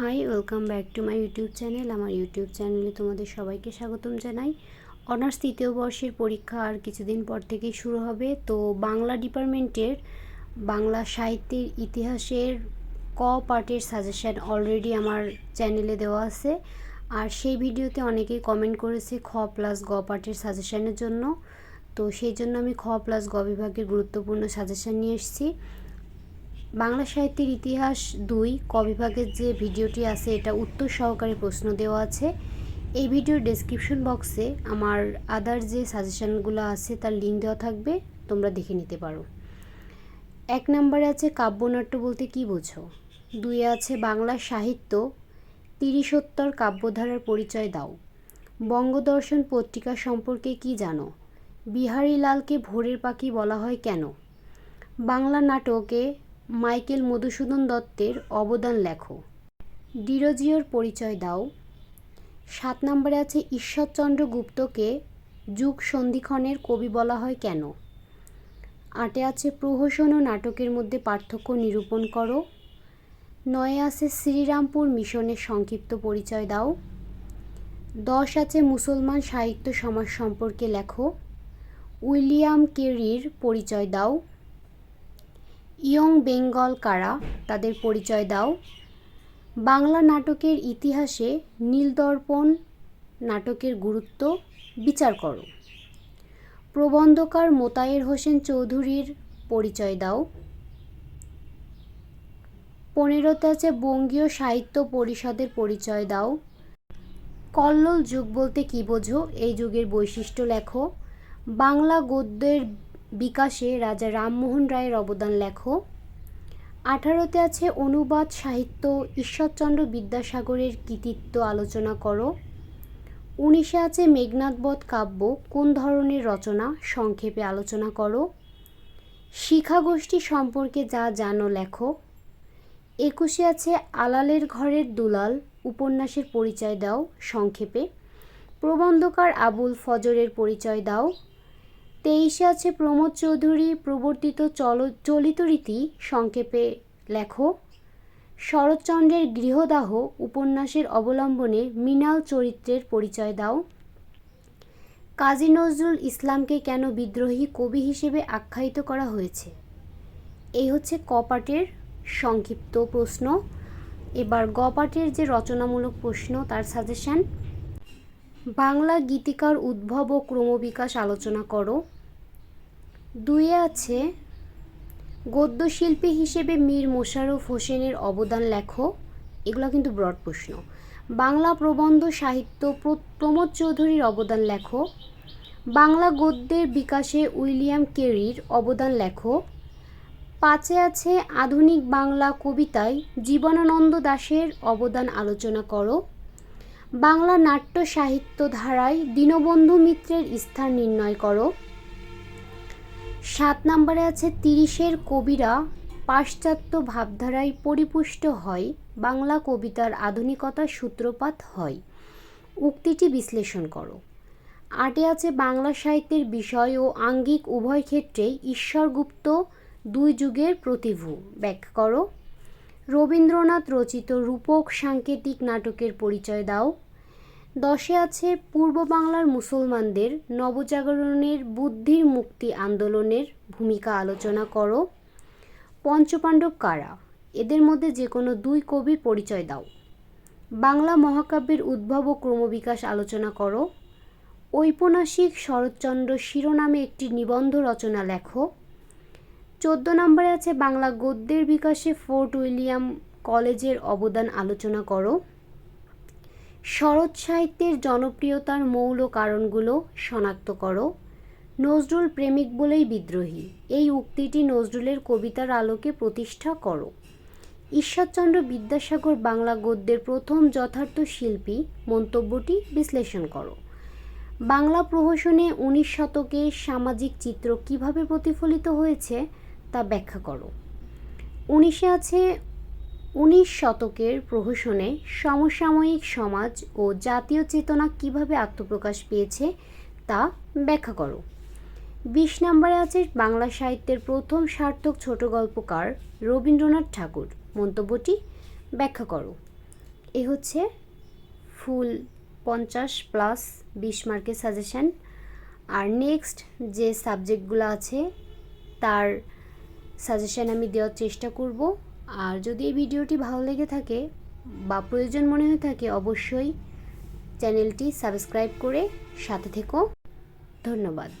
Hi welcome back to my YouTube channel আমার YouTube চ্যানেলে তোমাদের সবাইকে স্বাগতম জানাই। অনার্স তৃতীয় বর্ষের পরীক্ষা আর কিছুদিন পর থেকেই শুরু হবে। তো বাংলা ডিপার্টমেন্টের বাংলা সাহিত্যের ইতিহাসের ক পার্টের সাজেশান অলরেডি আমার চ্যানেলে দেওয়া আছে। আর সেই ভিডিওতে অনেকেই কমেন্ট করেছে খ প্লাস গ পার্টের সাজেশানের জন্য। তো সেই জন্য আমি খ প্লাস গ বিভাগের গুরুত্বপূর্ণ সাজেশান নিয়ে এসেছি। বাংলা সাহিত্যের ইতিহাস দুই, ক বিভাগের যে ভিডিওটি আছে এটা উত্তর সহকারে প্রশ্ন দেওয়া আছে। এই ভিডিওর ডেসক্রিপশন বক্সে আমার আদার যে সাজেশানগুলো আছে তার লিঙ্ক দেওয়া থাকবে, তোমরা দেখে নিতে পারো। এক নম্বরে আছে কাব্যনাট্য বলতে কি বোঝো? দুই আছে বাংলা সাহিত্য, তিরিশোত্তর কাব্যধারার পরিচয় দাও। বঙ্গদর্শন পত্রিকা সম্পর্কে কি জানো? বিহারীলালকে ভোরের পাখি বলা হয় কেন? বাংলা নাটকে মাইকেল মধুসূদন দত্তের অবদান লেখো। ডিরোজিওর পরিচয় দাও। সাত নম্বরে আছে ঈশ্বরচন্দ্র গুপ্তকে যুগ সন্ধিক্ষণের কবি বলা হয় কেন? আটে আছে প্রহসন ও নাটকের মধ্যে পার্থক্য নিরূপণ করো। নয়ে আছে শ্রীরামপুর মিশনের সংক্ষিপ্ত পরিচয় দাও। দশ আছে মুসলমান সাহিত্য সমাজ সম্পর্কে লেখো। উইলিয়াম কেরির পরিচয় দাও। ইয়ং বেঙ্গল কারা, তাদের পরিচয় দাও। বাংলা নাটকের ইতিহাসে নীলদর্পণ নাটকের গুরুত্ব বিচার করো। প্রবন্ধকার মোতায়ের হোসেন চৌধুরীর পরিচয় দাও। পনেরোতে আছে বঙ্গীয় সাহিত্য পরিষদের পরিচয় দাও। কল্লোল যুগ বলতে কী বোঝো? এই যুগের বৈশিষ্ট্য লেখো। বাংলা গদ্যের বিকাশে রাজা রামমোহন রায়ের অবদান লেখো। আঠারোতে আছে অনুবাদ, সাহিত্য, ঈশ্বরচন্দ্র বিদ্যাসাগরের কৃতিত্ব আলোচনা করো। উনিশে আছে মেঘনাথবধ কাব্য, কোন ধরনের রচনা? সংক্ষেপে আলোচনা করো। শিখাগোষ্ঠী সম্পর্কে যা জানো লেখো। একুশে আছে আলালের ঘরের দুলাল, উপন্যাসের পরিচয় দাও, সংক্ষেপে। প্রবন্ধকার আবুল ফজরের পরিচয় দাও। তেইশে আছে প্রমোদ চৌধুরী প্রবর্তিত চল, চলিত রীতি, সংক্ষেপে লেখো। শরৎচন্দ্রের গৃহদাহ উপন্যাসের অবলম্বনে মৃণাল চরিত্রের পরিচয় দাও। কাজী নজরুল ইসলামকে কেন বিদ্রোহী কবি হিসেবে আখ্যায়িত করা হয়েছে? এই হচ্ছে কপাটের সংক্ষিপ্ত প্রশ্ন। এবার গপাটের যে রচনামূলক প্রশ্ন, তার সাজেশান বাংলা গীতিকার উদ্ভব ও ক্রমবিকাশ আলোচনা করো। দুয়ে আছে, গদ্যশিল্পী হিসেবে মীর মোশাররফ হোসেনের অবদান লেখো। এগুলো কিন্তু ব্রড প্রশ্ন। বাংলা প্রবন্ধ সাহিত্য প্রমোদ চৌধুরীর অবদান লেখো। বাংলা গদ্যের বিকাশে উইলিয়াম কেরির অবদান লেখো। পাঁচে আছে, আধুনিক বাংলা কবিতায় জীবনানন্দ দাশের অবদান আলোচনা করো। বাংলা নাট্য সাহিত্য ধারায় দীনবন্ধু মিত্রের স্থান নির্ণয় করো। সাত নম্বরে আছে তিরিশের কবিরা পাশ্চাত্য ভাবধারায় পরিপুষ্ট হয়, বাংলা কবিতার আধুনিকতার সূত্রপাত হয়। উক্তিটি বিশ্লেষণ করো। আটে আছে বাংলা সাহিত্যের বিষয় ও আঙ্গিক উভয় ক্ষেত্রে ঈশ্বরগুপ্ত দুই যুগের প্রতিভু। ব্যাখ্যা করো। রবীন্দ্রনাথ রচিত রূপক সাংকেতিক নাটকের পরিচয় দাও। দশে আছে পূর্ব বাংলার মুসলমানদের নবজাগরণের বুদ্ধির মুক্তি আন্দোলনের ভূমিকা আলোচনা করো। পঞ্চপাণ্ডব কারা? এদের মধ্যে যে কোনো দুই কবির পরিচয় দাও। বাংলা মহাকাব্যের উদ্ভব ও ক্রমবিকাশ আলোচনা করো। ঔপন্যাসিক শরৎচন্দ্র শিরোনামে একটি নিবন্ধ রচনা লেখো। চোদ্দ নম্বরে আছে বাংলা গদ্যের বিকাশে ফোর্ট উইলিয়াম কলেজের অবদান আলোচনা করো। শরৎ সাহিত্যের জনপ্রিয়তার মৌল কারণগুলো শনাক্ত করো। নজরুল প্রেমিক বলেই বিদ্রোহী। এই উক্তিটি নজরুলের কবিতার আলোকে প্রতিষ্ঠা করো। ঈশ্বরচন্দ্র বিদ্যাসাগর বাংলা গদ্যের প্রথম যথার্থ শিল্পী মন্তব্যটি বিশ্লেষণ করো। বাংলা প্রহসনে উনিশ শতকে সামাজিক চিত্র কীভাবে প্রতিফলিত হয়েছে? তা ব্যাখ্যা করো। উনিশে আছে উনিশ শতকের প্রহসনে সমসাময়িক সমাজ ও জাতীয় চেতনা কীভাবে আত্মপ্রকাশ পেয়েছে তা ব্যাখ্যা করো। বিশ নম্বরে আছে বাংলা সাহিত্যের প্রথম সার্থক ছোট গল্পকার রবীন্দ্রনাথ ঠাকুর। মন্তব্যটি ব্যাখ্যা করো। এ হচ্ছে ফুল পঞ্চাশ প্লাস বিশ মার্কের সাজেশান। আর নেক্সট যে সাবজেক্টগুলো আছে তার সাজেশান আমি দেওয়ার চেষ্টা করব। আর যদি এই ভিডিওটি ভালো লেগে থাকে বা প্রয়োজন মনে হয়ে থাকে, অবশ্যই চ্যানেলটি সাবস্ক্রাইব করে সাথে থেকো। ধন্যবাদ।